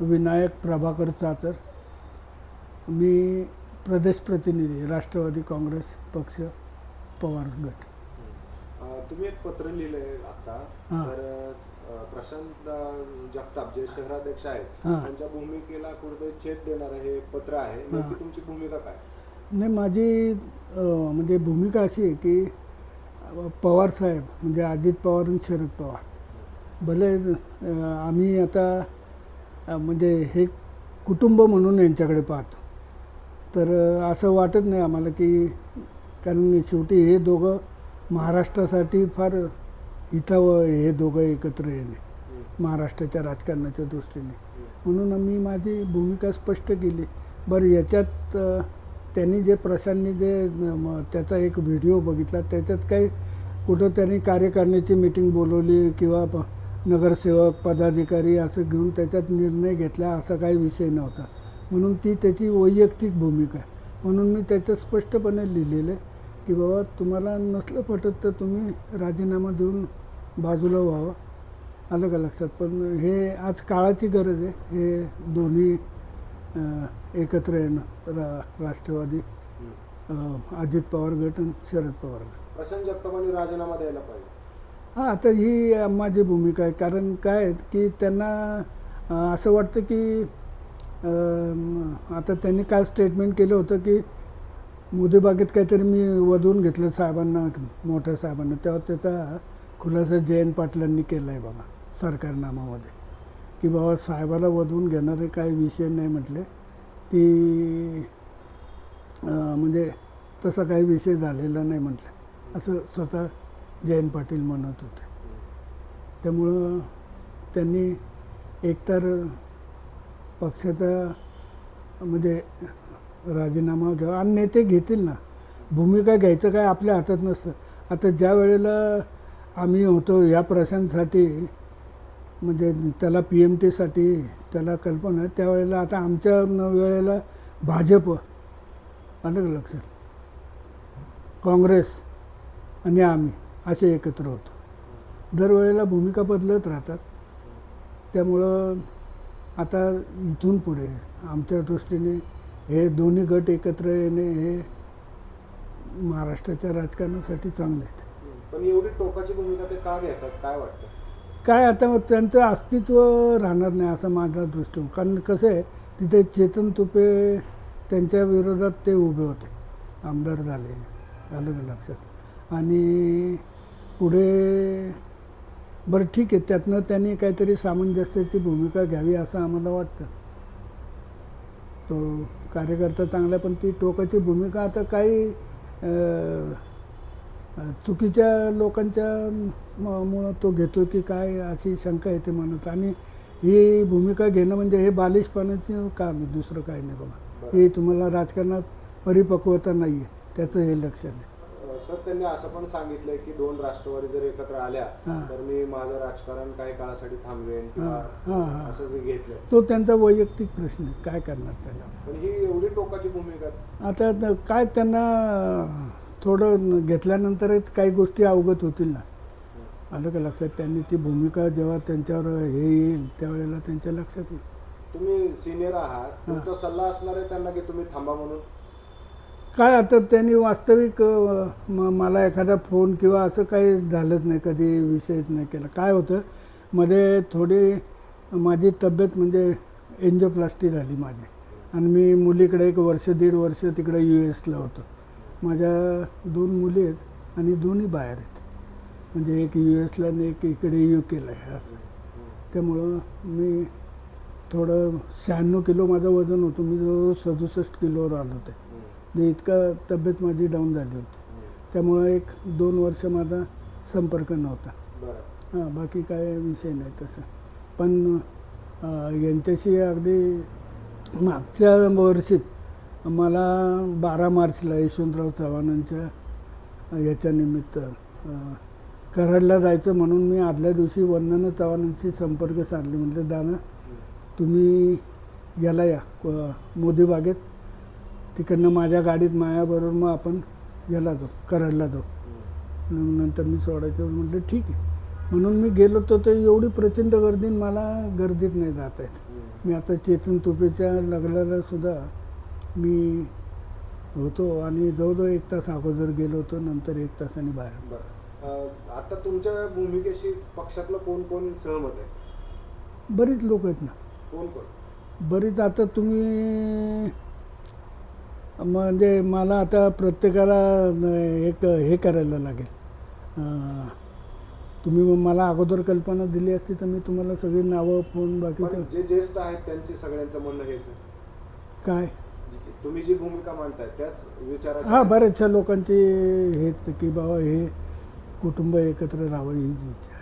विनायक प्रभाकर चातर. मी प्रदेश प्रतिनिधी राष्ट्रवादी काँग्रेस पक्ष पवार गट. तुम्ही एक पत्र लिहिलंय आता. हा. तर प्रशांत जगताप जे शहराध्यक्ष आहेत. त्यांच्या भूमिकेला कुठेतरी छेद देणारं हे पत्र आहे. तुमची भूमिका काय? नाही माझी म्हणजे भूमिका अशी आहे की पवार साहेब म्हणजे अजित पवार आणि शरद पवार. भले आम्ही आता म्हणजे हे कुटुंब म्हणून यांच्याकडे पाहतो. तर असं वाटत नाही आम्हाला की कारण शेवटी हे दोघं महाराष्ट्रासाठी फार हितावं हे दोघं एकत्र येणे. महाराष्ट्राच्या राजकारणाच्या दृष्टीने. म्हणून आम्ही माझी भूमिका स्पष्ट केली. बरं याच्यात त्यांनी जे प्रशांतनी जे त्याचा एक व्हिडिओ बघितला त्याच्यात काही कुठं त्यांनी कार्यकारिणीची मीटिंग बोलवली किंवा प- नगरसेवक पदाधिकारी असं घेऊन त्याच्यात निर्णय घेतला असा काही विषय नव्हता. म्हणून ती त्याची वैयक्तिक भूमिका आहे. म्हणून मी त्याच्यात स्पष्टपणे लिहिलेलं आहे की बाबा तुम्हाला नसलं पटत तर तुम्ही राजीनामा देऊन बाजूला व्हावं. आलं का लक्षात? पण हे आज काळाची गरज आहे. हे दोन्ही एकत्र येणं. रा राष्ट्रवादी अजित पवार गट आणि शरद पवार गट. प्रशांत जगतापांनी राजीनामा द्यायला पाहिजे. हां आता ही माझी भूमिका आहे. कारण काय की त्यांना असं वाटतं की आता त्यांनी काय स्टेटमेंट केलं होतं की मोदीबागेत काहीतरी मी वधवून घेतलं साहेबांना मोठ्या साहेबांना. तेव्हा त्याचा खुलासा जयंत पाटलांनी केला आहे बाबा सरकारनामामध्ये. की बाबा साहेबाला वधवून घेणारे काही विषय नाही म्हटले. की म्हणजे तसा काही विषय झालेला नाही म्हटलं. असं स्वतः जयंत पाटील म्हणत होते. त्यामुळं त्यांनी एकतर पक्षाचा म्हणजे राजीनामा घ्यावा आणि नेते घेतील ना. भूमिका घ्यायचं काय आपल्या हातात नसतं. आता ज्या वेळेला आम्ही होतो या प्रशांसाठी म्हणजे त्याला पी एम टीसाठी त्याला कल्पना आहे त्यावेळेला आता आमच्या न वेळेला भाजप अलग लक्षात? काँग्रेस आणि आम्ही. असे एकत्र होतो. दरवेळेला भूमिका बदलत राहतात. त्यामुळं आता इथून पुढे आमच्या दृष्टीने हे दोन्ही गट एकत्र येणे हे महाराष्ट्राच्या राजकारणासाठी चांगले आहेत. पण एवढी टोकाची भूमिका ते का घेतात? काय वाटतं? काय आता मग त्यांचं अस्तित्व राहणार नाही असं माझा दृष्टिकोन. कारण कसं आहे तिथे चेतन तुपे त्यांच्या विरोधात ते उभे होते. आमदार झाले आलं का लक्षात. आणि पुढे बरं ठीक आहे त्यातनं त्यांनी काहीतरी सामंजस्याची भूमिका घ्यावी असं आम्हाला वाटतं. तो कार्यकर्ता चांगला पण ती टोकाची भूमिका आता काही चुकीच्या लोकांच्या मुळं तो घेतो की काय अशी शंका येते मनात आणि ही भूमिका घेणं म्हणजे हे बालिशपणाचं काम आहे दुसरं काही नाही बाबा. हे तुम्हाला राजकारणात परिपक्वता नाही आहे त्याचं हे लक्षण आहे. सर त्यांनी असं पण सांगितलंय की दोन राष्ट्रवादी जर एकत्र आल्या हा. तर मी माझं राजकारण काही काळासाठी थांबवेन हा, हा, हा. असं जे घेतलंय. तो त्यांचा वैयक्तिक प्रश्न आहे. काय करणार त्याला? पण ही एवढी टोकाची भूमिका आता त- काय त्यांना थोडं घेतल्यानंतरच काही गोष्टी अवगत होतील ना. आलं का लक्षात? त्यांनी ती भूमिका जेव्हा त्यांच्यावर हे येईल त्यावेळेला त्यांच्या लक्षात येईल. तुम्ही सिनियर आहात. तुमचा सल्ला असणार आहे त्यांना की तुम्ही थांबा म्हणून? काय आता त्यांनी वास्तविक म- मला एखादा फोन किंवा असं काही झालंच नाही कधी विषयच नाही केला. काय होतं मध्ये थोडी माझी तब्येत म्हणजे एन्जोप्लास्टी झाली माझी. आणि मी मुलीकडे एक वर्ष दीड वर्ष तिकडे यू एसला होतो. माझ्या दोन मुली आहेत आणि दोन्ही बाहेर आहेत. म्हणजे एक यू एसला आणि एक इकडे यू केला आहे असं. त्यामुळं मी थोडं शहाण्णव किलो माझं वजन होतं. मी जवळ सदुसष्ट किलोवर आलो होते. म्हणजे इतका तब्येत माझी डाऊन झाली होती. त्यामुळं एक दोन वर्ष माझा संपर्क नव्हता. हां बाकी काय विषय नाही तसं. पण यांच्याशी अगदी मागच्या वर्षीच मला बारा मार्चला यशवंतराव चव्हाणांच्या अं, याच्या निमित्त अं, कराडला जायचं म्हणून मी आदल्या दिवशी वंदना चव्हाणांशी संपर्क साधले. म्हटलं दादा तुम्ही याला या क- मोदी बागेत तिकडनं माझ्या गाडीत मायाबरोबर मग आपण याला जाऊ कराडला जाऊ नंतर मी सोडायचं म्हटलं ठीक आहे. म्हणून मी गेलो तो तर एवढी प्रचंड गर्दी मला गर्दीत नाही जात आहेत. मी आता चेतन तुपेच्या लग्नाला सुद्धा मी होतो आणि जवळजवळ एक तास अगोदर गेलो होतो नंतर एक तासाने बाहेर. आता तुमच्या भूमिकेशी पक्षातलं कोण कोण सहमत आहे? बरीच लोक आहेत ना. कोण कोण? बरीच आता तुम्ही म्हणजे मला आता प्रत्येकाला एक हे करायला लागेल. तुम्ही मला अगोदर कल्पना दिली असती तर मी तुम्हाला सगळी नावं फोन बाकीचं पण जे ज्येष्ठ आहेत त्यांचे सगळ्यांचं म्हणणं हेच आहे. काय? तुम्ही जी भूमिका मांडताय त्याच विचाराची हा बऱ्याचशा लोकांची हेच की बाबा हे कुटुंब एकत्र राहावं हीच इच्छा